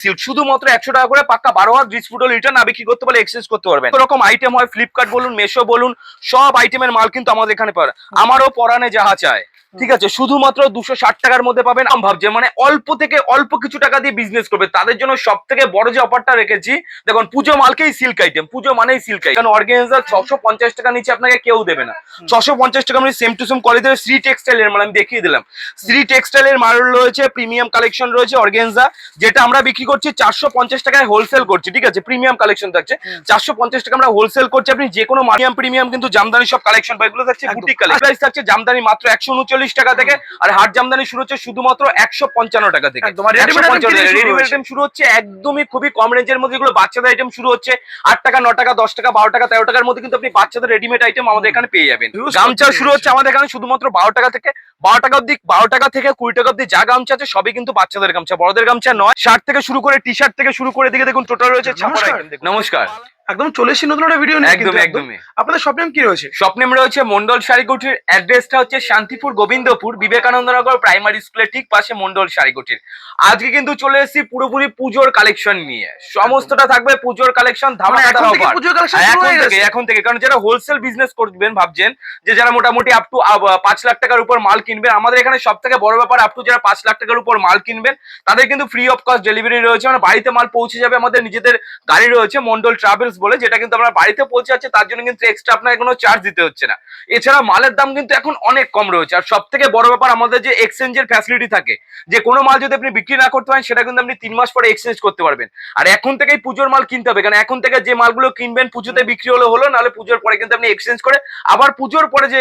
Silk শুধুমাত্র একশো টাকা করে পাক্কা বারো হাত ফুটল রিটার্ন না কি করতে পারলে এক্সচেঞ্জ করতে পারবেন। রকম আইটেম হয় ফ্লিপকার্ট বলুন মেশো বলুন সব আইটেমের মাল কিন্তু আমাদের এখানে পড়ে আমারও পরানে যাহা চায়। ঠিক আছে শুধুমাত্র দুশো ষাট টাকার মধ্যে পাবেন আমি ভাবছে মানে অল্প থেকে অল্প কিছু টাকা দিয়ে বিজনেস করবে। তাদের জন্য সব থেকে বড় যে অফারটা রেখেছি দেখুন পুজো মালকেই সিল্ক আইটেম পুজো মানেই সিল্ক আইটেম কারণ অর্গানাইজার ছশো পঞ্চাশ টাকা নিচে আপনাকে কেউ দেবে না। ছশো পঞ্চাশ টাকা মানে সেম টু সেম কোয়ালিটির শ্রী টেক্সটাইলের মাল আমি দেখিয়ে দিলাম। শ্রী টেক্সটাইলের মাল রয়েছে প্রিমিয়াম কালেকশন রয়েছে অর্গেনজা যেটা আমরা বিক্রি করছি চারশো পঞ্চাশ টাকায় হোলসেল করছি ঠিক আছে? প্রিমিয়াম কালেকশন থাকছে। চারশো পঞ্চাশ টাকা আমরা হোলসেল করছি আপনি যে কোনো মারিয়াম প্রিমিয়াম কিন্তু জামদানি সব কালেকশন এগুলো থাকছে বুটিক কালেকশন প্রাইস থাকছে জামদানি মাত্র একশো উনচল্লিশ টাকা থেকে আর হাট জামদানি শুরু হচ্ছে শুধুমাত্র একশো পঞ্চান্ন টাকা থেকে। রেডিমেড আইটেম শুরু হচ্ছে একদমই খুবই কম রেঞ্জের মধ্যে এগুলো বাচ্চাদের আইটেম শুরু হচ্ছে আট টাকা ন টাকা দশ টাকা বারো টাকা তেরো টাকার মধ্যে কিন্তু আপনি বাচ্চাদের রেডিমেড আইটেম আমাদের এখানে পেয়ে যাবেন। গামছা শুরু হচ্ছে আমাদের এখানে শুধুমাত্র বারো টাকা থেকে বারো টাকা অব্দি বারো টাকা থেকে কুড়ি টাকা অব্দি যা গামছা আছে সবই কিন্তু বাচ্চাদের গামছা। বড়দের গামছা নয়। শার্ট থেকে শুরু করে টি শার্ট থেকে শুরু করে দিকে দেখুন টোটাল রয়েছে নমস্কার। একদম চলে এসেছি নতুন একটা ভিডিও নিয়ে একদম। আপনাদের সব নেম কি রয়েছে? স্বপ্নেম রয়েছে মন্ডল শাড়িকুটির অ্যাড্রেসটা হচ্ছে শান্তিপুর গোবিন্দপুর বিবেকানন্দনগর প্রাইমারি স্কুলের ঠিক পাশে মন্ডল শাড়িকুটির আজকে কিন্তু চলে এসেছি পুরোপুরি পুজোর কালেকশন নিয়ে। সমস্তটা থাকবে পুজোর কালেকশন মানে ধামাকা এখন হয়ে থেকে এখন থেকে। কারণ যারা হোলসেল বিজনেস করবেন ভাবছেন যে যারা মোটামুটি আপ টু পাঁচ লাখ টাকার উপর মাল কিনবেন। আমাদের এখানে সব থেকে বড় ব্যাপার আপ টু যারা পাঁচ লাখ টাকার উপর মাল কিনবেন, তাদের কিন্তু ফ্রি অফ কস্ট ডেলিভারি রয়েছে। মানে বাড়িতে মাল পৌঁছে যাবে আমাদের নিজেদের গাড়ি রয়েছে মন্ডল ট্রাভেলস বলে, যেটা কিন্তু আমরা বাড়িতে পৌঁছে যাচ্ছে, তার জন্য কিন্তু এক্সট্রা আপনাকে কোনো চার্জ দিতে হচ্ছে না। এছাড়া মালের দাম কিন্তু এখন অনেক কম রয়েছে। আর সব থেকে বড় ব্যাপার আমাদের যে এক্সচেঞ্জের ফ্যাসিলিটি থাকে, যে কোনো মাল যদি আপনি বিক্রি না করতে পারেন, সেটা কিন্তু আপনি তিন মাস পরে এক্সচেঞ্জ করতে পারবেন। আর এখন থেকেই পুজোর মাল কিনতে হবে, কারণ এখন থেকে যে মালগুলো কিনবেন, পুজোতে বিক্রি হলো হলো, নাহলে পুজোর পরে কিন্তু আপনি এক্সচেঞ্জ করে, আবার পুজোর পরে যে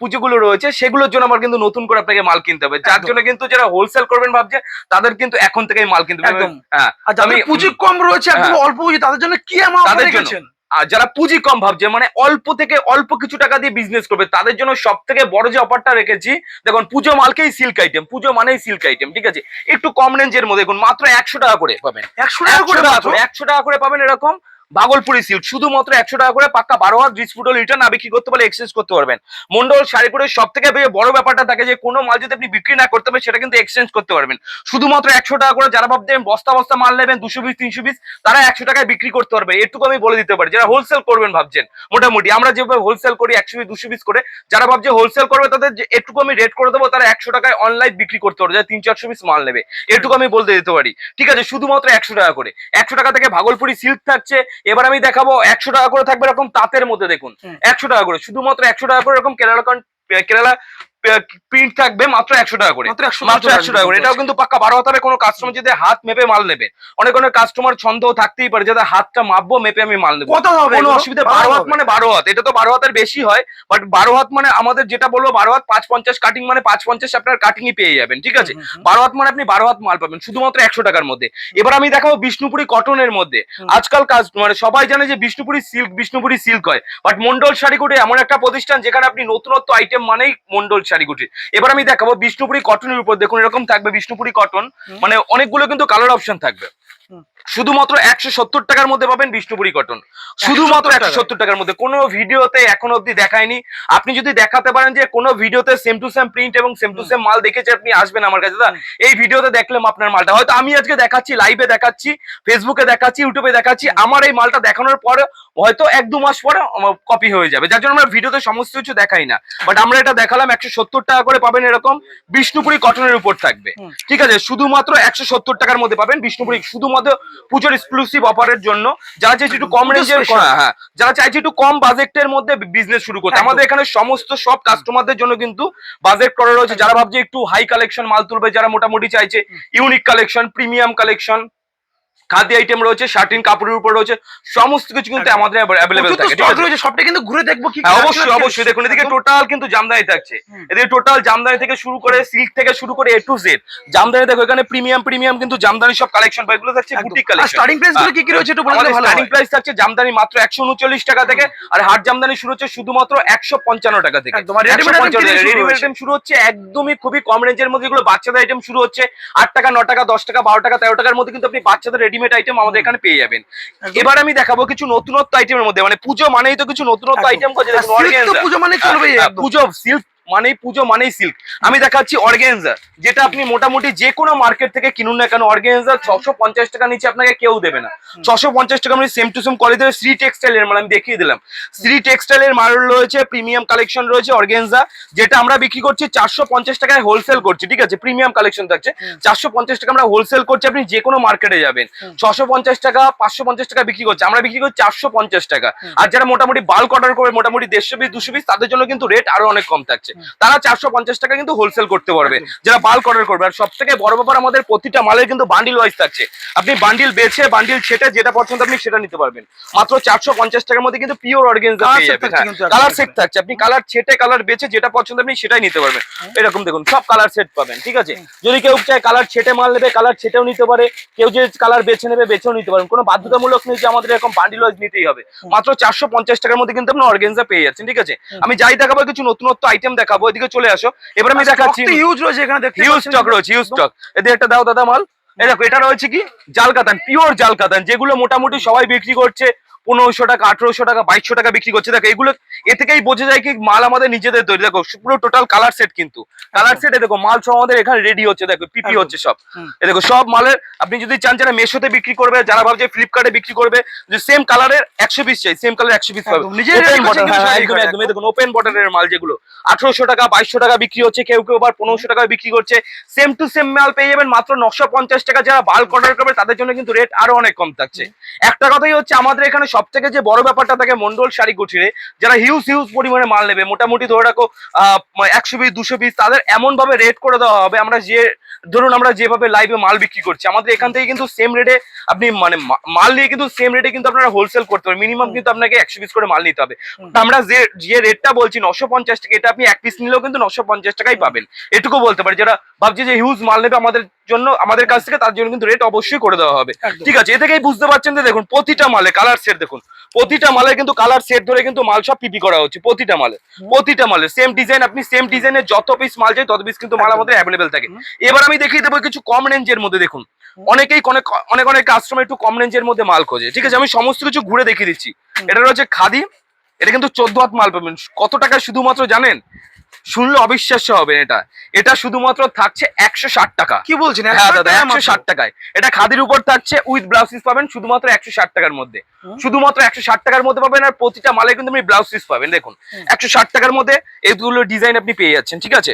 পুজোগুলো রয়েছে, সেগুলোর জন্য আমার কিন্তু নতুন করে আপনাকে মাল কিনতে হবে। যার জন্য কিন্তু যারা হোলসেল করবেন ভাবছে তাদের কিন্তু এখন থেকেই মাল কিনতে হবে। একদম। হ্যাঁ আমি- পুঁজি কম রয়েছে একদম হ্যাঁ। অল্প পুঁজি তাদের জন্য কি আমার রেখেছেন? আর যারা পুঁজি কম ভাবছে মানে অল্প থেকে অল্প কিছু টাকা দিয়ে বিজনেস করবে তাদের জন্য সব থেকে বড় যে অফারটা রেখেছি দেখুন পুজো মালকেই সিল্ক আইটেম পুজো মানেই সিল্ক আইটেম ঠিক আছে? একটু কম রেঞ্জের মধ্যে দেখুন মাত্র একশো টাকা করে পাবেন। একশো টাকা করে টাকা করে একশো টাকা করে পাবেন এরকম। ভাগলপুরি সিল্ক শুধুমাত্র একশো টাকা করে পাক্কা বারো হাত ডিসপুটল রিটার্ন না বিক্রি করতে পারলে এক্সচেঞ্জ করতে পারবেন। মন্ডল শাড়িপুরের সব থেকে বড় ব্যাপারটা থাকে যে, কোনো মাল যদি আপনি বিক্রি না করতে পারেন, সেটা কিন্তু এক্সচেঞ্জ করতে পারবেন। শুধুমাত্র একশো টাকা করে যারা ভাবছেন বস্তা বস্তা মাল নেবেন, দুশো পিস তিনশো পিস তারা একশো টাকায় বিক্রি করতে পারবে। এটুকু আমি বলে দিতে পারি। যারা হোলসেল করবেন ভাবছেন, মোটামুটি আমরা যেভাবে হোলসেল করি, একশো পিস দুশো পিস করে, যারা ভাবছে হোলসেল করবে, তাদের এটুকু আমি রেট করে দেবো, তারা একশো টাকায় অনলাইন বিক্রি করতে পারবে। যারা তিন চারশো পিস মাল নেবে, এটুকু আমি বলতে দিতে পারি। ঠিক আছে, শুধুমাত্র একশো টাকা করে। একশো টাকা থেকে ভাগলপুরি সিল্ক থাকছে এবার আমি দেখাবো একশো টাকা করে থাকবে এরকম তাঁতের মধ্যে দেখুন। একশো টাকা করে শুধুমাত্র একশো টাকা করে এরকম কেরালা কেরালা প্রিন্ট থাকবে মাত্র একশো টাকা করে। মাত্র একশো টাকা করে। এটাও কিন্তু পাক্কা বারো হাতারে কোনো কাস্টমার যদি হাত মেপে মাল নেবে। অনেক অনেক কাস্টমার ছন্দ থাকতেই পারে যাতে হাতটা মাপবো মেপে আমি মাল নেব। কত হবে? কোনো অসুবিধা বারো হাত মানে বারো হাত। এটা তো বারো হাতের বেশি হয় বাট বারো হাত মানে আমাদের যেটা বলব বারো হাত পাঁচ পঞ্চাশ কাটিং মানে পাঁচ পঞ্চাশ আপনার কাটিংই পেয়ে যাবেন ঠিক আছে? বারো হাত মানে আপনি বারো হাত মাল পাবেন শুধুমাত্র একশো টাকার মধ্যে। এবার আমি দেখাবো বিষ্ণুপুরি কটনের মধ্যে। আজকাল কাজ মানে সবাই জানে যে বিষ্ণুপুরি সিল্ক বিষ্ণুপুরি সিল্ক হয় বাট মন্ডল শাড়িকুটি এমন একটা প্রতিষ্ঠান যেখানে আপনি নতুনত্ব আইটেম মানেই মন্ডল শাড়িকুটি এবার আমি দেখাবো বিষ্ণুপুরি কটনের উপর। দেখুন এরকম থাকবে বিষ্ণুপুরি কটন মানে অনেকগুলো কিন্তু কালার অপশন থাকবে। শুধুমাত্র একশো সত্তর টাকার মধ্যে পাবেন বিষ্ণুপুরি কটন। শুধুমাত্র 170 একশো সত্তর টাকার মধ্যে। কোনো ভিডিওতে এখন অব্দি দেখায়নি। আপনি যদি দেখাতে পারেন যে কোনো ভিডিওতে সেম টু সেম প্রিন্ট এবং সেম টু সেম মাল দেখেছে আপনি আসবেন আমার কাছে। দাদা এই ভিডিওতে দেখলাম আপনার মালটা। হয়তো আমি আজকে দেখাচ্ছি লাইভে দেখাচ্ছি ফেসবুকে দেখাচ্ছি ইউটিউবে দেখাচ্ছি আমার এই মালটা দেখানোর পরে হয়তো এক দু মাস পরে কপি হয়ে যাবে। যার জন্য আমরা ভিডিওতে সমস্ত কিছু দেখাই না। বাট আমরা এটা দেখালাম একশো সত্তর টাকা করে পাবেন এরকম বিষ্ণুপুরি কটনের উপর থাকবে। ঠিক আছে? শুধুমাত্র একশো সত্তর টাকার মধ্যে পাবেন বিষ্ণুপুরি। শুধুমাত্র পুজোর এক্সক্লুসিভ অফারের জন্য। যারা চাইছে একটু কম রেঞ্জের। হ্যাঁ হ্যাঁ। যারা চাইছে একটু কম বাজেটের মধ্যে বিজনেস শুরু করতে। আমাদের এখানে সমস্ত সব কাস্টমারদের জন্য কিন্তু বাজেট করা রয়েছে। যারা ভাবছে একটু হাই কালেকশন মাল তুলবে যারা মোটামুটি চাইছে unique collection premium collection khadi item রয়েছে শার্টিন কাপড়ের উপর রয়েছে সমস্ত কিছু কিন্তু আমাদের অ্যাভেলেবেল থাকে ঠিক আছে? সবটা কিন্তু ঘুরে দেখব কি হ্যাঁ, অবশ্যই অবশ্যই। দেখুন এদিকে টোটাল কিন্তু জামদানি থাকছে। এদিকে টোটাল জামদানি থেকে শুরু করে সিল্ক থেকে শুরু করে এ টু জেড জামদানি দেখো এখানে প্রিমিয়াম প্রিমিয়াম কিন্তু জামদানি সব কালেকশন পাই এগুলো থাকছে। বুটিক কালেকশন starting price গুলো কি কি রয়েছে একটু বলে ভালো স্টার্টিং প্রাইস থাকছে জামদানি মাত্র একশো উনচল্লিশ টাকা থেকে আর হাট জামদানি শুরু হচ্ছে শুধুমাত্র একশো পঞ্চান্ন টাকা থেকে। একদম। রেডিমেড আইটেম শুরু হচ্ছে একদমই খুবই কম রেঞ্জের মধ্যে এগুলো বাচ্চাদের আইটেম শুরু হচ্ছে আট টাকা ন টাকা দশ টাকা বারো টাকা তেরো টাকার মধ্যে কিন্তু আপনি বাচ্চাদের রেডিমেড আইটেম আমাদের এখানে পেয়ে যাবেন। এবার আমি দেখাবো কিছু নতুনত্ব আইটেমের মধ্যে মানে পুজো মানেই তো কিছু নতুনত্ব আইটেম করছে। পুজো মানে চলবেই হ্যাঁ, পুজো সিল্ক মানেই পুজো মানেই সিল্ক আমি দেখাচ্ছি অর্গেনজা যেটা আপনি মোটামুটি যে কোনো মার্কেট থেকে কিনুন না কেন অর্গেনজা ছশো পঞ্চাশ টাকা নিচে আপনাকে কেউ দেবে না। ছশো পঞ্চাশ টাকা মানে same to same quality Shri টেক্সটাইলের মাল আমি দেখিয়ে দিলাম। শ্রী টেক্সটাইলের মাল রয়েছে প্রিমিয়াম কালেকশন রয়েছে অর্গেনজা যেটা আমরা বিক্রি করছি চারশো পঞ্চাশ টাকায় হোলসেল করছি ঠিক আছে? প্রিমিয়াম কালেকশন থাকছে। চারশো পঞ্চাশ টাকা আমরা হোলসেল করছি আপনি যে কোনো মার্কেটে যাবেন। ছশো পঞ্চাশ টাকা পাঁচশো পঞ্চাশ টাকা বিক্রি করছি আমরা বিক্রি করছি চারশো পঞ্চাশ টাকা। আর যারা মোটামুটি বাল্ক অর্ডার করবে মোটামুটি দেড়শো পিস দুশো পিস তাদের জন্য কিন্তু রেট আরও অনেক কম থাকছে। তারা চারশো পঞ্চাশ টাকা কিন্তু হোলসেল করতে পারবে। যারা বাল্ক অর্ডার করবে। আর সব থেকে বড় ব্যাপার আমাদের প্রতিটা মালের কিন্তু বান্ডিল ওয়াইজ থাকছে। আপনি বান্ডিল বেছে বান্ডিল ছেটে যেটা পছন্দ আপনি সেটা নিতে পারবেন। মাত্র চারশো পঞ্চাশ টাকার মধ্যে কিন্তু পিওর অর্গেন্স কালার সেট থাকছে আপনি কালার ছেটে কালার বেছে যেটা পছন্দ আপনি সেটাই নিতে পারবেন। এরকম দেখুন সব কালার সেট পাবেন ঠিক আছে? যদি কেউ চায় কালার ছেটে মাল নেবে কালার ছেটেও নিতে পারে। কেউ যে কালার বেছে নেবে বেছেও নিতে পারেন কোনো বাধ্যতামূলক নেই যে আমাদের এরকম বান্ডিল ওয়াইজ নিতেই হবে। মাত্র চারশো পঞ্চাশ টাকার মধ্যে কিন্তু আপনি অর্গেন্সা পেয়ে যাচ্ছেন ঠিক আছে? আমি যাই দেখাবো কিছু নতুনত্ব আইটেম দেখাবো এদিকে চলে আসো। এবার আমি দেখাচ্ছি হিউজ রয়েছে এখানে দেখতে হিউজ স্টক রয়েছে হিউজ স্টক এদিকে একটা দাও দাদা মাল। এই দেখো এটা রয়েছে কি? জাল কাতান পিওর জাল কাতান যেগুলো মোটামুটি সবাই বিক্রি করছে। পনেরোশো টাকা আঠারোশো টাকা বাইশশো টাকা বিক্রি করছে। দেখো এগুলো এ থেকেই বোঝা যায় কি মাল আমাদের নিজেদের তৈরি। দেখো পুরো টোটাল কালার সেট কিন্তু। কালার সেটে দেখো মাল সব আমাদের এখানে রেডি হচ্ছে দেখো পিপি হচ্ছে সব। এ দেখো সব মালের আপনি যদি চান যারা মেশোতে বিক্রি করবে যারা ভাবছে ফ্লিপকার্টে বিক্রি করবে যে সেম কালারের একশো পিস চাই সেম কালার একশো পিস পাবে। একদম, হ্যাঁ, দেখুন ওপেন বটলের মাল যেগুলো। আঠারোশো টাকা বাইশশো টাকা বিক্রি হচ্ছে কেউ কেউ আবার পনেরোশো টাকা বিক্রি করছে। সেম টু সেম মাল পেয়ে যাবেন মাত্র নশো পঞ্চাশ টাকা। যারা বাল্ক অর্ডার করবে তাদের জন্য কিন্তু রেট আরও অনেক কম থাকছে। একটা কথাই হচ্ছে আমাদের এখানে সব থেকে যে বড় ব্যাপারটা থাকে মন্ডল শাড়ি কুঠিরে যারা হিউজ হিউজ পরিমাণে মাল নেবে মোটামুটি ধরে রাখো একশো পিস দুশো পিস তাদের এমন ভাবে রেট করে দেওয়া হবে আমরা যে ধরুন আমরা যেভাবে লাইভে মাল বিক্রি করছি আমাদের এখান থেকে কিন্তু সেম রেটে আপনি মানে মাল নিয়ে কিন্তু সেম রেটে কিন্তু আপনারা হোলসেল করতে পারেন মিনিমাম কিন্তু আপনাকে একশো পিস করে মাল নিতে হবে। আমরা যে যে রেটটা বলছি নশো পঞ্চাশ টাকা এটা আপনি এক পিস নিলেও কিন্তু নশো পঞ্চাশ টাকাই পাবেন। এটুকু বলতে পারি যারা ভাবছি যে হিউজ মাল নেবে আমাদের জন্য আমাদের কাছ থেকে তার জন্য কিন্তু রেট অবশ্যই করে দেওয়া হবে। ঠিক আছে এ থেকেই বুঝতে পারছেন যে দেখুন প্রতিটা মালে কালার সেট দেখুন প্রতিটা মালে কিন্তু কালার সেট ধরে কিন্তু মাল সব পিপি করা হচ্ছে প্রতিটা মালে প্রতিটা মালে সেম ডিজাইন আপনি সেম ডিজাইনের যত পিস মাল চাই তত পিস কিন্তু মাল আমাদের অ্যাভেলেবেল থাকে। এবার আমি দেখিয়ে দেবো কিছু কম রেঞ্জের মধ্যে দেখুন। অনেকেই অনেক অনেক অনেক কাস্টমার একটু কম রেঞ্জের মধ্যে মাল খোঁজে। ঠিক আছে আমি সমস্ত কিছু ঘুরে দেখিয়ে দিচ্ছি। এটা রয়েছে খাদি এটা কিন্তু চোদ্দ হাত মাল পাবেন। কত টাকা শুধুমাত্র জানেন? শুনলে অবিশ্বাস্য হবে এটা। এটা শুধুমাত্র থাকছে একশো ষাট টাকা। কি বলছেন? হ্যাঁ দাদা একশো ষাট টাকায়। এটা খাদির উপর থাকছে উইথ ব্লাউজ পিস পাবেন শুধুমাত্র একশো ষাট টাকার মধ্যে। শুধুমাত্র একশো ষাট টাকার মধ্যে পাবেন আর প্রতিটা মালে কিন্তু আপনি ব্লাউজ পিস পাবেন। দেখুন একশো ষাট টাকার মধ্যে এইগুলো ডিজাইন আপনি পেয়ে যাচ্ছেন ঠিক আছে।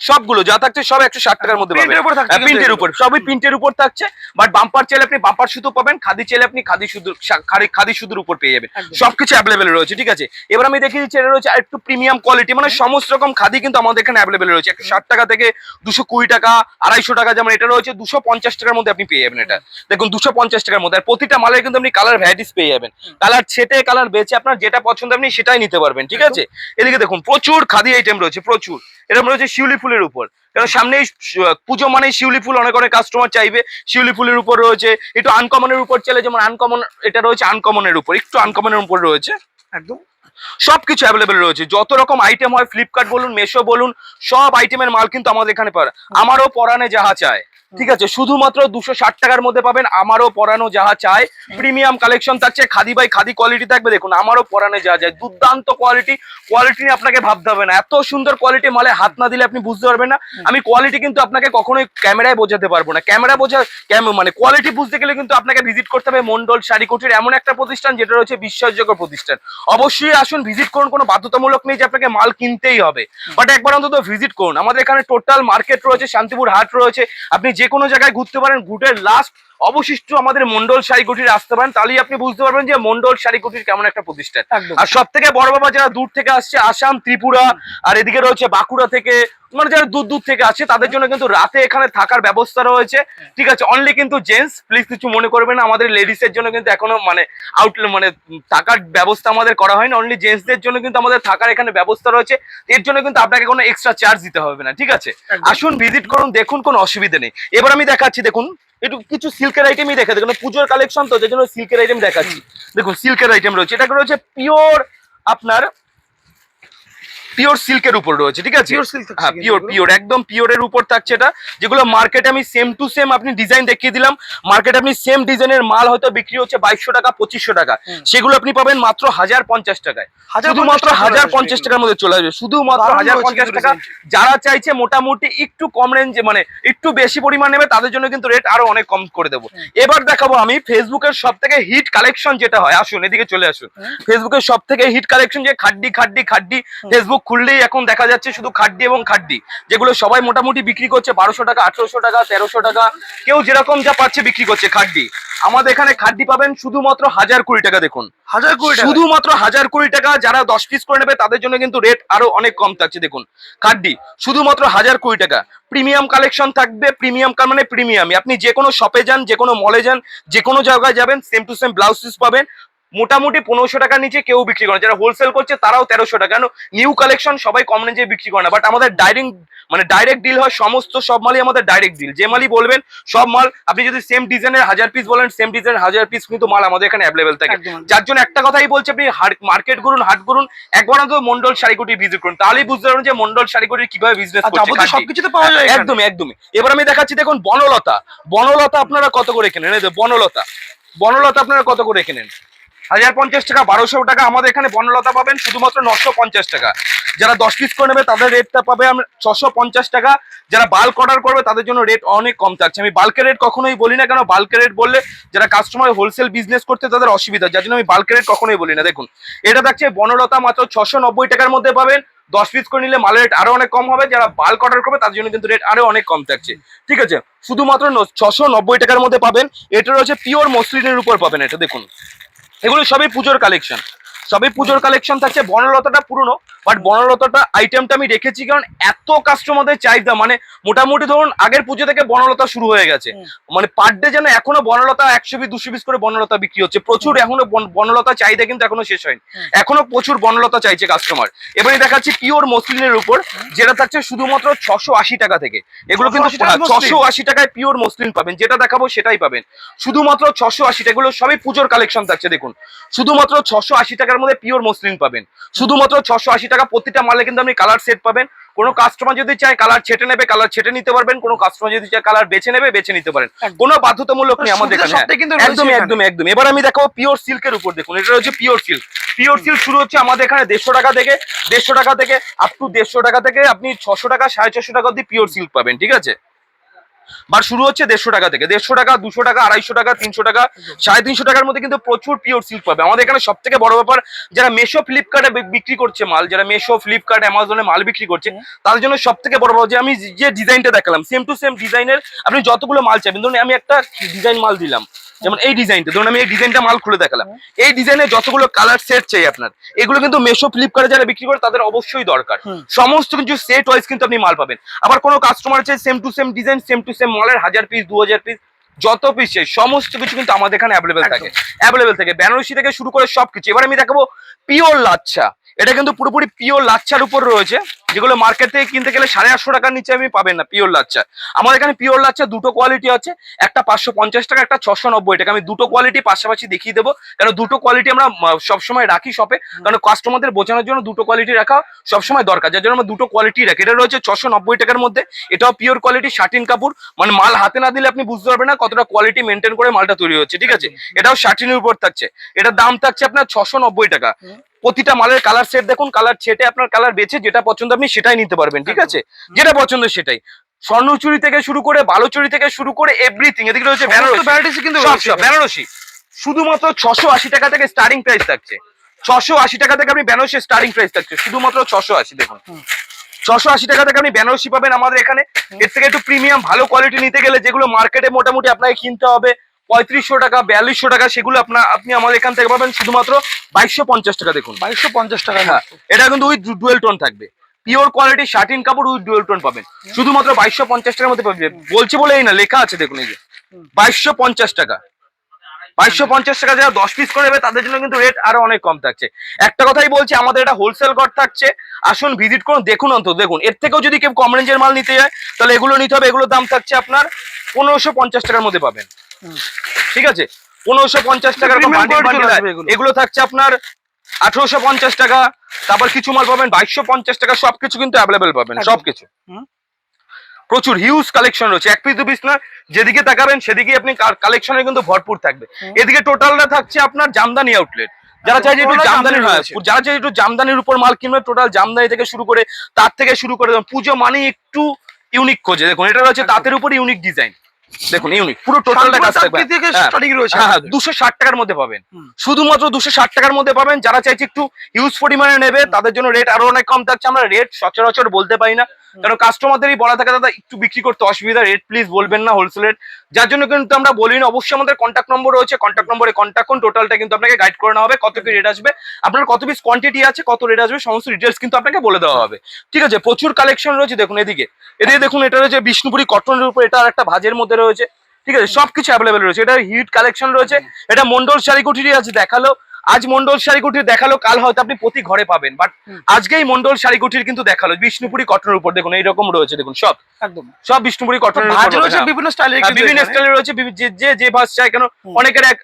সবগুলো যা থাকছে সব একশো ষাট টাকার মধ্যে পাবেন। প্রিন্টের উপর প্রিন্টের উপর। সবই প্রিন্টের উপর থাকছে বাট বাম্পার চাইলে আপনি বাম্পার সুতো পাবেন খাদি চাইলে আপনি খাদি সুতো খাদি- খাদি সুতোর উপর পেয়ে যাবেন। সবকিছু অ্যাভেলেবেল রয়েছে ঠিক আছে? এবার আমি দেখিয়ে দিচ্ছি এটা রয়েছে একটু প্রিমিয়াম কোয়ালিটি মানে সমস্ত রকম খাদি কিন্তু আমাদের এখানে অ্যাভেলেবেল রয়েছে। একশো ষাট টাকা থেকে দুশো কুড়ি টাকা আড়াইশো টাকা যেমন এটা রয়েছে দুশো পঞ্চাশ টাকার মধ্যে আপনি পেয়ে যাবেন এটা। দেখুন দুশো পঞ্চাশ টাকার মধ্যে আর প্রতিটা মালের কিন্তু আপনি কালার ভ্যারাইটিস পেয়ে যাবেন। কালার ছেটে কালার বেছে আপনার যেটা পছন্দ আপনি সেটাই নিতে পারবেন ঠিক আছে? এদিকে দেখুন প্রচুর খাদি আইটেম রয়েছে প্রচুর। এরকম হচ্ছে শিউলি ফুলের উপর। কারণ সামনে পুজো মানে শিউলি ফুল অনেক অনেক কাস্টমার চাইবে। শিউলি ফুলের উপর রয়েছে একটু আনকমনের উপর চলে যেমন আনকমন এটা রয়েছে আনকমনের উপর একটু আনকমনের উপর রয়েছে। একদম। সবকিছু অ্যাভেলেবেল রয়েছে যত রকম আইটেম হয় ফ্লিপকার্ট বলুন মেশো বলুন সব আইটেমের মাল কিন্তু আমাদের এখানে পাওয়া আমারও পরানে যাহা চায়। ঠিক আছে শুধুমাত্র দুশো ষাট টাকার মধ্যে পাবেন আমারও পরানো যাহা চায় প্রিমিয়াম কালেকশন থাকছে খাদি বাই খাদি কোয়ালিটি থাকবে দেখুন আমারও পরানে যাহা যায় দুর্দান্ত কোয়ালিটি কোয়ালিটি নিয়ে আপনাকে ভাবতে হবে না। এত সুন্দর কোয়ালিটি মালে হাত না দিলে আপনি বুঝতে পারবেন না। আমি কোয়ালিটি কিন্তু আপনাকে কখনোই ক্যামেরায় বোঝাতে পারব না। ক্যামেরা বোঝা ক্যাম- মানে কোয়ালিটি বুঝতে গেলে কিন্তু আপনাকে ভিজিট করতে হবে মন্ডল শাড়ি কুটির এমন একটা প্রতিষ্ঠান যেটা রয়েছে বিশ্বাসযোগ্য প্রতিষ্ঠান। অবশ্যই আসুন ভিজিট করুন কোনো বাধ্যতামূলক নেই যে আপনাকে মাল কিনতেই হবে। বাট একবার অন্তত ভিজিট করুন। আমাদের এখানে টোটাল মার্কেট রয়েছে শান্তিপুর হাট রয়েছে। আপনি যে কোনো জায়গায় ঘুরতে পারেন ঘুটের লাস্ট অবশিষ্ট আমাদের মন্ডল শাড়ি কুটির আসতে পারেন তাহলেই আপনি বুঝতে পারবেন যে মন্ডল শাড়ি কুটির কেমন একটা প্রতিষ্ঠান। আর সব থেকে বড় বাবা যারা দূর থেকে আসছে আসাম ত্রিপুরা আর এদিকে রয়েছে বাঁকুড়া থেকে মানে যারা দূর দূর থেকে আসছে তাদের জন্য কিন্তু রাতে এখানে থাকার ব্যবস্থা রয়েছে। ঠিক আছে অনলি কিন্তু জেন্টস প্লিজ কিছু মনে করবেন না আমাদের লেডিস এর জন্য কিন্তু এখনও মানে আউট মানে থাকার ব্যবস্থা আমাদের করা হয়নি অনলি জেন্টসদের জন্য কিন্তু আমাদের থাকার এখানে ব্যবস্থা রয়েছে। এর জন্য কিন্তু আপনাকে কোনো এক্সট্রা চার্জ দিতে হবে না ঠিক আছে? আসুন ভিজিট করুন দেখুন কোনো অসুবিধা নেই। এবার আমি দেখাচ্ছি দেখুন। একটু কিছু সিল্কের আইটেমই দেখা দেখুন পুজোর কালেকশন তো যে জন্য সিল্কের আইটেম দেখাচ্ছি। দেখুন, সিল্কের আইটেম রয়েছে। এটা রয়েছে পিওর আপনার পিওর সিল্কের উপর রয়েছে ঠিক আছে? হ্যাঁ পিওর। পিওর একদম পিওরের উপর থাকছে এটা যেগুলো মার্কেটে আমি সেম টু সেম আপনি ডিজাইন দেখিয়ে দিলাম। মার্কেটে আপনি সেম ডিজাইনের মাল হয়তো বিক্রি হচ্ছে বাইশশো টাকা পঁচিশশো টাকা। সেগুলো আপনি পাবেন মাত্র হাজার পঞ্চাশ টাকায়। শুধুমাত্র হাজার পঞ্চাশ টাকার মধ্যে চলে আসবে। শুধুমাত্র হাজার পঞ্চাশ টাকা। যারা চাইছে মোটামুটি একটু কম রেঞ্জে মানে একটু বেশি পরিমাণ নেবে তাদের জন্য কিন্তু রেট আরও অনেক কম করে দেবো। এবার দেখাবো আমি ফেসবুকের সব থেকে হিট কালেকশন যেটা হয়। আসুন এদিকে চলে আসুন। ফেসবুকের সব থেকে হিট কালেকশন যে খাড্ডি খাড্ডি খাড্ডি ফেসবুক খুললেই এখন দেখা যাচ্ছে শুধু খাড্ডি এবং খাড্ডি যেগুলো সবাই মোটামুটি বিক্রি করছে বারোশো টাকা আঠারোশো টাকা তেরোশো টাকা। কেউ যেরকম যা পাচ্ছে বিক্রি করছে খাড্ডি। আমাদের এখানে খাড্ডি পাবেন শুধুমাত্র হাজার কুড়ি টাকা দেখুন। হাজার কুড়ি টাকা? শুধুমাত্র হাজার কুড়ি টাকা যারা দশ পিস করে নেবে তাদের জন্য কিন্তু রেট আরও অনেক কম থাকছে দেখুন। খাড্ডি শুধুমাত্র হাজার কুড়ি টাকা। প্রিমিয়াম কালেকশন থাকবে প্রিমিয়াম কার মানে প্রিমিয়ামই আপনি যে কোনো শপে যান যে কোনো মলে যান যে কোনো জায়গায় যাবেন same to same blouse piece পাবেন। মোটামুটি পনেরোশো টাকার নিচে কেউ বিক্রি করে যারা হোলসেল করছে তারাও তেরোশো টাকা। কেন? নিউ কালেকশন সবাই কম রেঞ্জে বিক্রি করে না। বাট আমাদের ডাইরেক্ট মানে ডাইরেক্ট ডিল হয় সমস্ত সব মালই আমাদের ডাইরেক্ট ডিল যে মালই বলবেন সব মাল আপনি যদি সেম ডিজাইনের হাজার পিস বলেন সেম ডিজাইনের হাজার পিস কিন্তু মাল আমাদের এখানে অ্যাভেলেবেল থাকে। যার জন্য একটা কথাই বলছি আপনি মার্কেট করুন হাট করুন একবার তো মন্ডল শাড়িকুটি ভিজিট করুন। তাহলেই বুঝতে পারবেন যে মন্ডল শাড়িকুটি কীভাবে বিজনেস আর করছে খাঁটি। সবকিছুতে পাওয়া যায় একদমই একদমই। এবার আমি দেখাচ্ছি দেখুন বনলতা। বনলতা আপনারা কত করে কেনেন? বনলতা। বনলতা আপনারা কত করে কেনেন? হাজার পঞ্চাশ টাকা, বারোশো টাকা আমাদের এখানে বনলতা পাবেন, শুধুমাত্র নশো পঞ্চাশ টাকা। যারা দশ পিস করে নেবে, তাদের রেটটা পাবে আমরা ছশো পঞ্চাশ টাকা। যারা বাল্ক অর্ডার করবে, তাদের জন্য রেট অনেক কম থাকছে আমি বাল্কের রেট কখনোই বলি না, কেন বাল্কের রেট বললে যারা কাস্টমার হোলসেল বিজনেস করতে তাদের অসুবিধা। যার জন্য আমি বাল্কের রেট কখনোই বলি না। দেখুন, এটা থাকছে বনলতা মাত্র ছশো নব্বই টাকার মধ্যে পাবেন। দশ পিস করে নিলে মালের রেট আরও অনেক কম হবে। যারা বাল্ক অর্ডার করবে, তাদের জন্য কিন্তু রেট আরও অনেক কম থাকছে। ঠিক আছে? শুধুমাত্র ছশো নব্বই টাকার মধ্যে পাবেন। এটা রয়েছে পিওর মসলিনের উপর পাবেন এটা, দেখুন। এগুলো সবই পুজোর কালেকশন সবই পুজোর কালেকশন থাকছে। বনলতাটা পুরনো। বাট বনলতাটা আইটেমটা আমি রেখেছি কারণ এত কাস্টমারদের চাহিদা মানে মোটামুটি ধরুন আগের পুজো থেকে বনলতা শুরু হয়ে গেছে। মানে পার ডে যেন এখনও বনলতা একশো পিস দুশো পিস করে বনলতা বিক্রি হচ্ছে। প্রচুর এখনও বন- বনলতা চাহিদা কিন্তু এখনও শেষ হয়নি। এখনও প্রচুর বনলতা চাইছে কাস্টমার এবারে দেখাচ্ছি পিওর মসলিনের উপর যেটা থাকছে শুধুমাত্র ছশো আশি টাকা থেকে। এগুলো কিন্তু 680 টাকায় মসলিন? ছশো আশি টাকায় পিওর মসলিন পাবেন। যেটা দেখাবো সেটাই পাবেন। শুধুমাত্র ছশো আশি টাকা এগুলো সবই পুজোর কালেকশন থাকছে দেখুন। শুধুমাত্র ছশো আশি টাকার মধ্যে পিওর মসলিন পাবেন। শুধুমাত্র ছশো আশি টাকা প্রতিটা মালে কিন্তু আপনি কালার সেট পাবেন। কোনো কাস্টমার যদি চায় কালার ছেটে নেবে কালার ছেটে নিতে পারবেন। কোনো কাস্টমার যদি চায় কালার বেছে নেবে বেছে নিতে পারেন। কোনো বাধ্যতামূলক নেই আমাদের এখানে। একদম একদম একদম এবার আমি দেখাবো পিওর সিল্কের উপর। দেখুন এটা হচ্ছে পিওর সিল্ক পিওর সিল্ক শুরু হচ্ছে আমাদের এখানে দেড়শো টাকা থেকে দেড়শো টাকা থেকে আপ টু দেড়শো টাকা থেকে আপনি ছশো টাকা সাড়ে ছশো টাকা অব্দি পিওর সিল্ক পাবেন ঠিক আছে? বাট শুরু হচ্ছে দেড়শো টাকা থেকে দেড়শো টাকা দুশো টাকা আড়াইশো টাকা তিনশো টাকা সাড়ে তিনশো টাকার মধ্যে কিন্তু প্রচুর পিওর সিল্ক পাবে আমাদের এখানে সব থেকে বড় ব্যাপার যারা মেশো ফ্লিপকার্টে বিক্রি করছে মাল যারা মেশো ফ্লিপকার্ট অ্যামাজনে মাল বিক্রি করছে। তাদের জন্য সব থেকে বড় ব্যাপার যে আমি যে ডিজাইনটা দেখালাম সেম টু সেম ডিজাইনের আপনি যতগুলো মাল চাইবেন ধরুন আমি একটা ডিজাইন মাল দিলাম যেমন এই ডিজাইনটা ধরুন আমি এই ডিজাইনটা মাল খুলে দেখালাম। এই ডিজাইনের যতগুলো কালার সেট চাই আপনার এগুলো কিন্তু মেশো ফ্লিপকার্টে যারা বিক্রি করে তাদের অবশ্যই দরকার। সমস্ত কিছু সেট ওয়াইজ কিন্তু আপনি মাল পাবেন। আবার কোনো কাস্টমার চাই same to same design same to same মালের হাজার পিস দু হাজার পিস যত পিস চাই সমস্ত কিছু কিন্তু আমাদের এখানে অ্যাভেলেবেল থাকে। অ্যাভেলেবেল থাকে। বেনারসি থেকে শুরু করে সবকিছু। এবার আমি দেখাবো পিওর লাচ্ছা। এটা কিন্তু পুরোপুরি পিওর লাচ্ছার উপর রয়েছে। যেগুলো মার্কেট থেকে কিনতে গেলে সাড়ে আটশো টাকার নিচে আমি পাবেন না পিওর লাচ্চা আমার এখানে পিওর লাচ্চা দুটো কোয়ালিটি আছে একটা পাঁচশো পঞ্চাশ টাকা একটা ছশো নব্বই টাকা। আমি দুটো কোয়ালিটি পাশাপাশি দেখিয়ে দেবো কারণ দুটো কোয়ালিটি আমরা সবসময় রাখি শপে কারণ কাস্টমারদের বোঝানোর জন্য দুটো কোয়ালিটি রাখা সবসময় দরকার যার জন্য আমরা দুটো কোয়ালিটি রাখি। এটা রয়েছে ছশো নব্বই টাকার মধ্যে এটাও পিওর কোয়ালিটি শাটিন কাপড়। মানে মাল হাতে না দিলে আপনি বুঝতে পারবেন না কতটা কোয়ালিটি মেনটেন করে মালটা তৈরি হচ্ছে ঠিক আছে? এটাও শাটিনের উপর থাকছে। এটার দাম থাকছে আপনার ছশো নব্বই টাকা। প্রতিটা মালের কালার সেট দেখুন কালার ছেটে আপনার কালার বেছে যেটা পছন্দ আপনি সেটাই নিতে পারবেন ঠিক আছে? যেটা পছন্দ সেটাই। স্বর্ণচুরি থেকে শুরু করে বালুচুরি থেকে শুরু করে এভরিথিং এদিকে রয়েছে বেনারসি। কিন্তু। বেনারসি। শুধুমাত্র ছশো আশি টাকা থেকে স্টার্টিং প্রাইস থাকছে। ছশো আশি টাকা থেকে আপনি বেনারসি স্টার্টিং প্রাইস থাকছে। শুধুমাত্র ছশো আশি দেখুন। ছশো আশি টাকা থেকে আপনি বেনারসি পাবেন আমাদের এখানে। এর থেকে একটু প্রিমিয়াম ভালো কোয়ালিটি নিতে গেলে যেগুলো মার্কেটে মোটামুটি আপনাকে কিনতে হবে পঁয়ত্রিশশো টাকা বিয়াল্লিশশো টাকা সেগুলো আপনার আপনি আমাদের এখান থেকে পাবেন শুধুমাত্র বাইশশো পঞ্চাশ টাকা দেখুন। বাইশশো পঞ্চাশ টাকা হ্যাঁ এটা কিন্তু উইথ ডুয়েল টোন থাকবে। পিওর কোয়ালিটি শার্টিন কাপড় উইথ ডুয়েল টোন পাবেন। শুধুমাত্র বাইশশো পঞ্চাশ টাকার মধ্যে পাবেন। বলছে বলে এই না লেখা আছে দেখুন এই যে। বাইশশো পঞ্চাশ টাকা। বাইশশো পঞ্চাশ টাকা যারা দশ পিস করে নেবে তাদের জন্য কিন্তু রেট আরও অনেক কম থাকছে। একটা কথাই বলছি আমাদের এটা হোলসেল ঘর থাকছে। আসুন ভিজিট করুন দেখুন অন্তত দেখুন। এর থেকেও যদি কেউ কম রেঞ্জের মাল নিতে যায় তাহলে এগুলো নিতে হবে। এগুলোর দাম থাকছে আপনার পনেরোশো পঞ্চাশ টাকার মধ্যে পাবেন। ঠিক আছে? পনেরোশো পঞ্চাশ টাকার। এগুলো থাকছে আপনার আঠারোশো পঞ্চাশ টাকা তারপর কিছু মাল পাবেন বাইশশো পঞ্চাশ টাকা সবকিছু কিন্তু অ্যাভেলেবেল পাবেন। সবকিছু। হুম। প্রচুর হিউজ কালেকশন রয়েছে এক পিস দু পিস না যেদিকে তাকাবেন সেদিকে আপনি কালেকশনে কিন্তু ভরপুর থাকবে। এদিকে টোটালটা থাকছে আপনার জামদানি আউটলেট যারা চাই যে একটু জামদানি হয় যারা চাই একটু জামদানির উপর মাল কিনবে টোটাল জামদানি থেকে শুরু করে তার থেকে শুরু করে পুজো মানে একটু ইউনিক খোঁজে। দেখুন এটা রয়েছে তাঁতের উপর ইউনিক ডিজাইন দেখুন ইউনিক পুরো টোটালটা কাজ থাকবে থেকে হ্যাঁ। হ্যাঁ হ্যাঁ। দুশো ষাট টাকার মধ্যে পাবেন। শুধুমাত্র দুশো ষাট টাকার মধ্যে পাবেন যারা চাইছে একটু ইউজ পরিমাণে নেবে তাদের জন্য রেট আরও অনেক কম থাকছে। আমরা রেট সচরাচর বলতে পারি না। কারণ কাস্টমারদেরই বলা থাকে দাদা একটু বিক্রি করতে অসুবিধা রেট প্লিজ বলবেন না হোলসেল রেট যার জন্য কিন্তু আমরা বলি না অবশ্যই আমাদের কন্ট্যাক্ট নম্বর রয়েছে কন্ট্যাক্ট নম্বরে কন্ট্যাক্ট করুন টোটালটা কিন্তু আপনাকে গাইড করে হবে, কত কি রেট আসবে, আপনার কত পিস কোয়ান্টিটি আছে, কত রেট আসবে, সমস্ত ডিটেলস কিন্তু আপনাকে বলে দেওয়া হবে। ঠিক আছে, প্রচুর কালেকশন রয়েছে, দেখুন এদিকে। এদিকে দেখুন, এটা রয়েছে বিষ্ণুপুরি কটনের উপর, এটা একটা ভাজের মধ্যে রয়েছে। ঠিক আছে, সবকিছু অ্যাভেলেবেল রয়েছে এটা হিট কালেকশন রয়েছে, এটা মন্ডল শাড়ি কুটিরই আছে, দেখাল। আজ মন্ডল শাড়ি কুটির দেখাল কাল হয়তো আপনি প্রতি ঘরে পাবেন বাট আজকেই মন্ডল শাড়ি কুটির কিন্তু দেখাল বিষ্ণুপুরি কটনের উপর দেখুন এইরকম রয়েছে দেখুন সব। একদম। সব বিষ্ণুপুরি কটনের রয়েছে হ্যাঁ। বিভিন্ন স্টাইলের হ্যাঁ, বিভিন্ন স্টাইলে রয়েছে যে যে ভাস চাই কেন অনেকের এক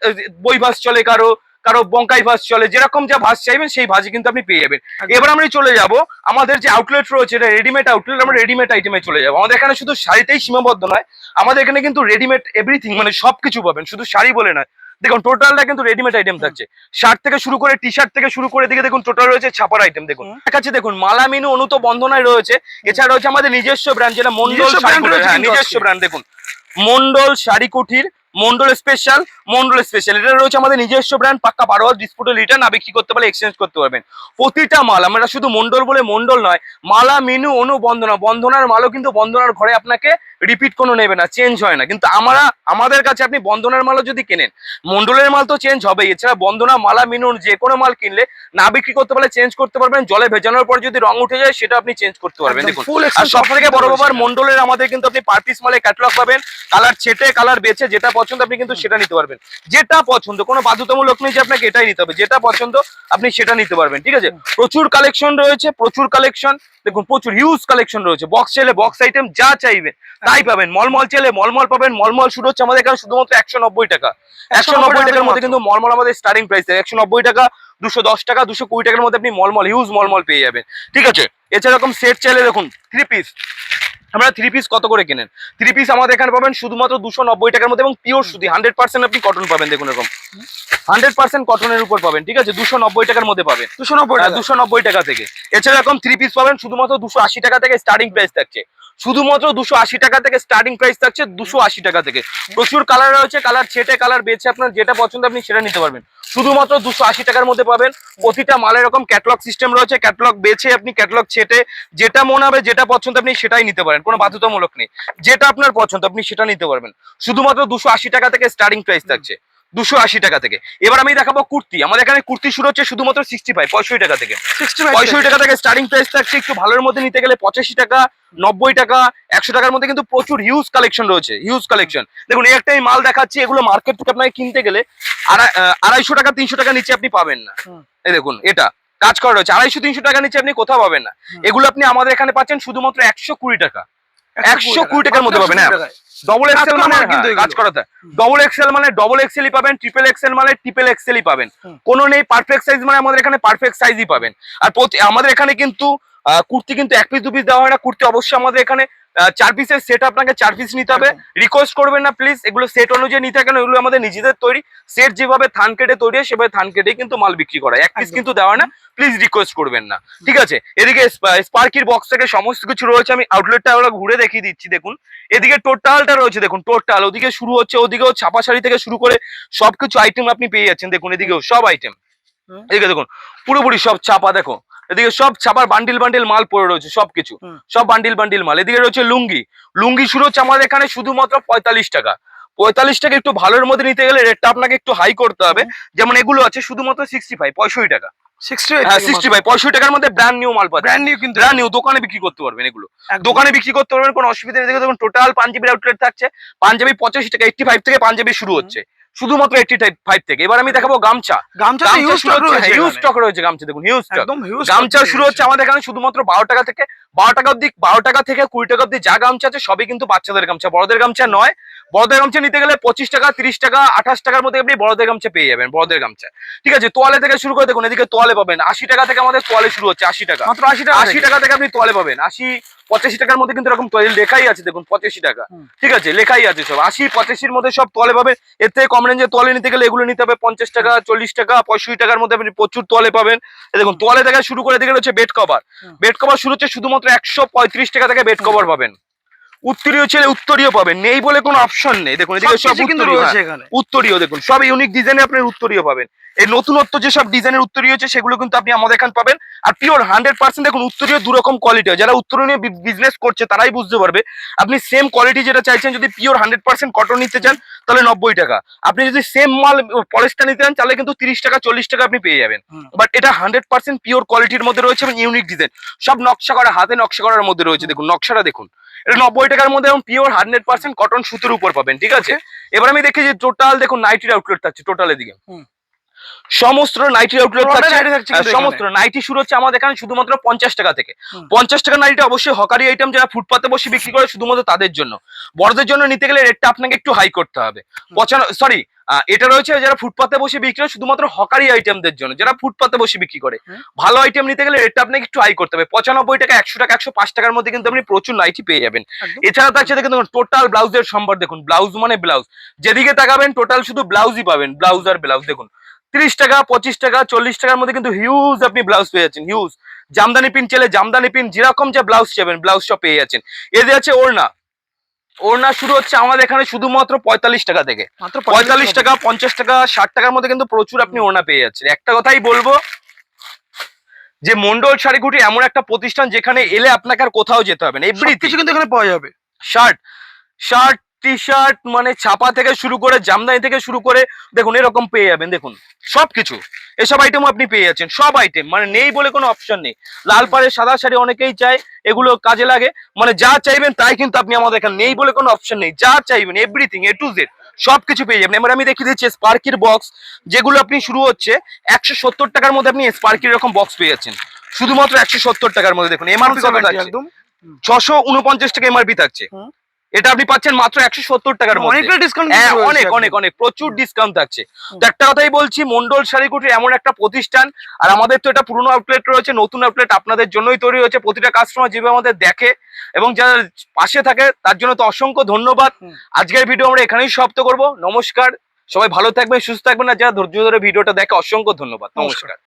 বই ভাস চলে কারও কারও বঙ্কাই ভাস চলে যেরকম যা ভাস চাইবেন সেই ভাজি কিন্তু আপনি পেয়ে যাবেন। এবার আমরা চলে যাব আমাদের যে আউটলেট রয়েছে এটা রেডিমেড আউটলেট আমরা রেডিমেড আইটেমে চলে যাব। আমাদের এখানে শুধু শাড়িতেই সীমাবদ্ধ নয় আমাদের এখানে কিন্তু রেডিমেড এভরিথিং মানে সবকিছু পাবেন শুধু শাড়ি বলে নয় দেখুন টোটালটা কিন্তু রেডিমেড আইটেম থাকছে। শার্ট থেকে শুরু করে টি শার্ট থেকে শুরু করে দিকে দেখুন টোটাল রয়েছে ছাপার আইটেম দেখুন। কাছে দেখুন মালা মিনু অনুত বন্ধনায় রয়েছে। এছাড়া রয়েছে আমাদের নিজস্ব ব্র্যান্ড যেটা মন্ডল নিজস্ব। ব্র্যান্ড দেখুন। মন্ডল শাড়ি কুঠির মন্ডল স্পেশাল মন্ডল স্পেশাল এটা রয়েছে আমাদের নিজস্ব ব্র্যান্ড পাক্কা বারো হাজার ডিসপুটে রিটার্ন না বিক্রি করতে পারলে এক্সচেঞ্জ করতে পারবেন। প্রতিটা মাল আমরা শুধু মন্ডল বলে মন্ডল নয় মালা মিনু অনু বন্দনা। বন্দনার মালও কিন্তু বন্ধনার ঘরে আপনাকে রিপিট কোনো নেবে না চেঞ্জ হয় না। কিন্তু আমরা আমাদের কাছে আপনি বন্দনার মালও যদি কেনেন মন্ডলের মাল তো চেঞ্জ হবে এছাড়া বন্ধনা মালা মিনু যে কোনো মাল কিনলে না বিক্রি করতে পারলে চেঞ্জ করতে পারবেন। জলে ভেজানোর পর যদি রং উঠে যায় সেটা আপনি চেঞ্জ করতে পারবেন। দেখুন আর সব থেকে বড় ব্যাপার মন্ডলের আমাদের কিন্তু আপনি পার্টিস মালে ক্যাটলগ পাবেন। কালার ছেটে কালার বেছে যেটা পছন্দ আপনি কিন্তু সেটা নিতে পারবেন। যেটা পছন্দ কোনো বাধ্যতামূলক নেই যে আপনাকে এটাই নিতে হবে। যেটা পছন্দ আপনি সেটা নিতে পারবেন ঠিক আছে? প্রচুর কালেকশন রয়েছে প্রচুর কালেকশন দেখুন প্রচুর হিউজ কালেকশন রয়েছে। বক্স চাইলে বক্স আইটেম যা চাইবেন তাই পাবেন। মলমল চাইলে মলমল পাবেন। মলমল শুরু হচ্ছে আমাদের এখানে শুধুমাত্র একশো নব্বই টাকা। একশো নব্বই টাকার মধ্যে কিন্তু মলমল আমাদের স্টার্টিং প্রাইস একশো নব্বই টাকা দুশো দশ টাকা দুশো কুড়ি টাকার মধ্যে আপনি মলমল হিউজ মলমল পেয়ে যাবেন। ঠিক আছে? এছাড়া এরকম সেট চাইলে দেখুন থ্রি পিস আমরা থ্রি পিস কত করে কেনেন? থ্রি পিস আমাদের এখানে পাবেন শুধুমাত্র দুশো নব্বই টাকার মধ্যে এবং পিওর সুতি। হান্ড্রেড পার্সেন্ট আপনি কটন পাবেন দেখুন এরকম। হান্ড্রেড পার্সেন্ট কটনের উপর পাবেন ঠিক আছে? দুশো নব্বই টাকার মধ্যে পাবেন। দুশো নব্বই টাকা। দুশো নব্বই টাকা থেকে। এছাড়া এরকম থ্রি পিস পাবেন শুধুমাত্র দুশো আশি টাকা থেকে স্টার্টিং প্রাইস থাকছে। শুধুমাত্র দুশো আশি টাকা থেকে স্টার্টিং প্রাইস থাকছে দুশো আশি টাকা থেকে। প্রচুর কালার রয়েছে কালার ছেটে কালার বেছে আপনার যেটা পছন্দ আপনি সেটা নিতে পারবেন। শুধুমাত্র দুশো আশি টাকার মধ্যে পাবেন। প্রতিটা মালের এরকম ক্যাটলগ সিস্টেম রয়েছে ক্যাটলগ বেছে আপনি ক্যাটলগ ছেটে যেটা মনে হবে যেটা পছন্দ আপনি সেটাই নিতে পারেন। কোনো বাধ্যতামূলক নেই। যেটা আপনার পছন্দ আপনি সেটা নিতে পারবেন। শুধুমাত্র দুশো আশি টাকা থেকে স্টার্টিং প্রাইস থাকছে। দুশো আশি টাকা থেকে। এবার আমি দেখাবো কুর্তি। আমাদের এখানে কুর্তি শুরু হচ্ছে শুধুমাত্র সিক্সটি ফাইভ পঁয়ষট্টি টাকা থেকে। পঁয়ষট্টি টাকা থেকে। স্টার্টিং প্রাইস থাকছে একটু ভালোর মধ্যে নিতে গেলে পঁচাশি টাকা নব্বই টাকা একশো টাকার মধ্যে কিন্তু প্রচুর হিউজ কালেকশন রয়েছে হিউজ কালেকশন দেখুন এই একটাই মাল দেখাচ্ছি এগুলো মার্কেট থেকে আপনাকে কিনতে গেলে আড়াইশো টাকা তিনশো টাকা নিচে আপনি পাবেন না। এই দেখুন এটা কাজ করা রয়েছে। আড়াইশো তিনশো টাকা নিচে আপনি কোথাও পাবেন না। এগুলো আপনি আমাদের এখানে পাচ্ছেন শুধুমাত্র একশো কুড়ি টাকা। একশো কুড়ি টাকার মধ্যে পাবেন, হ্যাঁ। ডবল কাজ এক্সেল মানে কিন্তু হ্যাঁ, কাজ এগুলো। করাতে। ডবল এক্সেল মানে ডবল এক্সেলই পাবেন ট্রিপল এক্সেল মানে ট্রিপল এক্সেলই পাবেন। কোনো নেই পারফেক্ট সাইজ মানে আমাদের এখানে পারফেক্ট সাইজই পাবেন। আর প্রতি- আমাদের এখানে কিন্তু কুর্তি কিন্তু এক পিস দু পিস দেওয়া হয় না। কুর্তি অবশ্যই আমাদের এখানে চার পিসের সেট আপনাকে চার পিস নিতে হবে। রিকোয়েস্ট করবেন না প্লিজ এগুলো সেট অনুযায়ী নিতে কেন এগুলো আমাদের নিজেদের তৈরি। সেট যেভাবে থান কেটে তৈরি হয় সেভাবে থান কেটে কিন্তু মাল বিক্রি করা এক পিস কিন্তু দেওয়া না প্লিজ রিকোয়েস্ট করবেন না। ঠিক আছে? এদিকে স্পার্কির বক্স থেকে সমস্ত কিছু রয়েছে। আমি আউটলেটটা আমরা ঘুরে দেখিয়ে দিচ্ছি দেখুন। এদিকে টোটালটা রয়েছে দেখুন টোটাল ওদিকে শুরু হচ্ছে ওদিকেও ছাপা শাড়ি থেকে শুরু করে সবকিছু আইটেম আপনি পেয়ে যাচ্ছেন। দেখুন এদিকেও সব আইটেম। এদিকে দেখুন পুরোপুরি সব ছাপা দেখো। এদিকে সব ছাপার বান্ডিল বান্ডিল মাল পড়ে রয়েছে সবকিছু। সব বান্ডিল বান্ডিল মাল। এদিকে রয়েছে লুঙ্গি। লুঙ্গি শুরু হচ্ছে আমাদের এখানে শুধুমাত্র পঁয়তাল্লিশ টাকা। পঁয়তাল্লিশ টাকা একটু ভালোর মধ্যে নিতে গেলে রেটটা আপনাকে একটু হাই করতে হবে। যেমন এগুলো আছে শুধুমাত্র সিক্সটি ফাইভ পঁয়ষট্টি টাকা। 68 হ্যাঁ পঁয়ষট্টি টাকার মধ্যে ব্র্যান্ড নিউ মাল ব্র্যান্ড নিউ কিন্তু। ব্র্যান্ড নিউ দোকানে বিক্রি করতে পারবেন এগুলো। দোকানে বিক্রি করতে পারবেন কোনো অসুবিধা নেই। দেখুন টোটাল পাঞ্জাবির আউটলেট থাকছে। পাঞ্জাবি পঁচাশি টাকা এইটটি ফাইভ থেকে পাঞ্জাবি শুরু হচ্ছে। শুধুমাত্র এইটটি ফাইভ থেকে। এবার আমি দেখাবো গামছা। গামছা হিউজ স্টক রয়েছে রয়েছে গামছা দেখুন হিউজ স্টক গামছা শুরু হচ্ছে আমাদের এখানে শুধুমাত্র বারো টাকা থেকে বারো টাকা অব্দি বারো টাকা থেকে কুড়ি টাকা অব্দি যা গামছা আছে সবই কিন্তু বাচ্চাদের গামছা। বড়দের গামছা নয়। বড়দের গামছা নিতে গেলে পঁচিশ টাকা তিরিশ টাকা আঠাশ টাকার মধ্যে আপনি বড়দের গামছা পেয়ে যাবেন বড়দের গামছা। ঠিক আছে তোয়ালে থেকে শুরু করে দেখুন এদিকে তোয়ালে পাবেন। আশি টাকা থেকে আমাদের তোয়ালে শুরু হচ্ছে আশি টাকা। মাত্র আশি টাকা আশি টাকা থেকে আপনি তোয়ালে পাবেন। আশি পঁচাশি টাকার মধ্যে কিন্তু এরকম তোয়ালে লেখাই আছে দেখুন পঁচাশি টাকা। ঠিক আছে লেখাই আছে সব। আশি পঁচাশির মধ্যে সব তোয়ালে পাবে এর থেকে কম রেঞ্জে তোয়ালে নিতে গেলে এগুলো নিতে হবে পঞ্চাশ টাকা চল্লিশ টাকা পঁয়ষট্টি টাকার মধ্যে আপনি প্রচুর তোয়ালে পাবেন। দেখুন তোয়ালে থেকে শুরু করে দেখে হচ্ছে বেড কভার বেড কভার শুরু হচ্ছে শুধুমাত্র একশো পঁয়ত্রিশ টাকা থেকে বেড কভার পাবেন। উত্তরীয় ছেলে উত্তরীয় পাবেন। নেই বলে কোনো অপশন নেই। দেখুন এদিকে সব উত্তরীয়, হ্যাঁ। উত্তরীয় দেখুন সব ইউনিক ডিজাইনে আপনার উত্তরীয় পাবেন। এই নতুনত্ব যেসব ডিজাইনের উত্তরীয় হচ্ছে সেগুলো কিন্তু আপনি আমাদের এখানে পাবেন। আর পিওর হান্ড্রেড পার্সেন্ট দেখুন উত্তরীয় দু রকম কোয়ালিটি যারা উত্তরীয় নিয়ে বিজনেস করছে তারাই বুঝতে পারবে। আপনি সেম কোয়ালিটি যেটা চাইছেন যদি পিওর হান্ড্রেড পার্সেন্ট কটন নিতে চান তাহলে নব্বই টাকা। আপনি যদি সেম মাল পলিশটা নিতে চান তাহলে কিন্তু তিরিশ টাকা চল্লিশ টাকা আপনি পেয়ে যাবেন। বাট এটা হান্ড্রেড পার্সেন্ট পিওর কোয়ালিটির মধ্যে রয়েছে এবং ইউনিক ডিজাইন সব নকশা করা হাতে নকশা করার মধ্যে রয়েছে। দেখুন নকশাটা দেখুন। এটা নব্বই টাকার মধ্যে এবং পিওর হান্ড্রেড পার্সেন্ট কটন সুতোর উপর পাবেন ঠিক আছে? এবার আমি দেখি যে টোটাল দেখুন নাইটির আউটলেট থাকছে টোটালের দিকে। সমস্ত নাইটির আউটলেট থাকছে। নাইটি থাকছে হ্যাঁ, কিন্তু সমস্ত নাইটি শুরু হচ্ছে আমাদের এখানে শুধুমাত্র পঞ্চাশ টাকা থেকে। পঞ্চাশ টাকা নাইটিটা অবশ্যই হকারি আইটেম যারা ফুটপাতে বসে বিক্রি করে শুধুমাত্র তাদের জন্য। বড়দের জন্য নিতে গেলে রেটটা আপনাকে একটু হাই করতে হবে। পঁচানো সরি এটা রয়েছে যারা ফুটপাতে বসে বিক্রি করে শুধুমাত্র হকারি আইটেমদের জন্য। যারা ফুটপাতে বসে বিক্রি করে। ভালো আইটেম নিতে গেলে রেটটা আপনাকে একটু হাই করতে হবে। পঁচানব্বই টাকা একশো টাকা একশো পাঁচ টাকার মধ্যে কিন্তু আপনি প্রচুর নাইটি পেয়ে যাবেন। এছাড়া থাকছে দেখুন টোটাল ব্লাউজের সম্ভার দেখুন। ব্লাউজ মানে ব্লাউজ যেদিকে তাকাবেন টোটাল শুধু ব্লাউজই পাবেন। ব্লাউজ আর ব্লাউজ দেখুন তিরিশ টাকা পঁচিশ টাকা চল্লিশ টাকার মধ্যে কিন্তু হিউজ আপনি ব্লাউজ পেয়ে যাচ্ছেন হিউজ জামদানি পিন চেলে জামদানি পিন যেরকম যে ব্লাউজ চাইবেন ব্লাউজ সব পেয়ে যাচ্ছেন। এতে আছে ওড়না। ওড়না শুরু হচ্ছে আমাদের এখানে শুধুমাত্র পঁয়তাল্লিশ টাকা থেকে। মাত্র পঁয়তাল্লিশ টাকা। পঞ্চাশ টাকা ষাট টাকার মধ্যে কিন্তু প্রচুর আপনি ওড়না পেয়ে যাচ্ছেন। একটা কথাই বলব যে মন্ডল শাড়িগুটি এমন একটা প্রতিষ্ঠান যেখানে এলে আপনাকে আর কোথাও যেতে হবে না এভরিথিং কিছু কিন্তু এখানে পাওয়া যাবে। শার্ট শার্ট টি শার্ট মানে ছাপা থেকে শুরু করে জামদানি থেকে শুরু করে দেখুন এরকম পেয়ে যাবেন দেখুন। সবকিছু। এসব আইটেম আপনি পেয়ে যাচ্ছেন সব আইটেম মানে নেই বলে কোনো অপশন নেই। লাল পাড়ের সাদা শাড়ি অনেকেই চায় এগুলো কাজে লাগে। মানে যা চাইবেন তাই কিন্তু আপনি আমাদের এখানে নেই বলে কোনো অপশন নেই। যা চাইবেন এভরিথিং এ টু জেড সবকিছু পেয়ে যাবেন। এবার আমি দেখিয়ে দিচ্ছি স্পার্কির বক্স যেগুলো আপনি শুরু হচ্ছে একশো সত্তর টাকার মধ্যে আপনি স্পার্কির এরকম বক্স পেয়ে যাচ্ছেন। শুধুমাত্র একশো সত্তর টাকার মধ্যে দেখুন এমআরপি কত থাকছে? একদম। ছশো উনপঞ্চাশ টাকা এমআরপি থাকছে। এটা আপনি পাচ্ছেন মাত্র একশো সত্তর টাকার অনেকটা ডিসকাউন্ট হ্যাঁ অনেক অনেক অনেক প্রচুর ডিসকাউন্ট থাকছে। তো একটা কথাই বলছি মন্ডল শাড়িকুটির এমন একটা প্রতিষ্ঠান আর আমাদের তো এটা পুরনো আউটলেট রয়েছে নতুন আউটলেট আপনাদের জন্যই তৈরি হয়েছে প্রতিটা কাস্টমার যেভাবে আমাদের দেখে এবং যারা পাশে থাকে তার জন্য তো অসংখ্য ধন্যবাদ। আজকের ভিডিও আমরা এখানেই সমাপ্ত করব। নমস্কার সবাই ভালো থাকবেন সুস্থ থাকবেন আর যারা ধৈর্য ধরে ভিডিওটা দেখে অসংখ্য ধন্যবাদ। নমস্কার।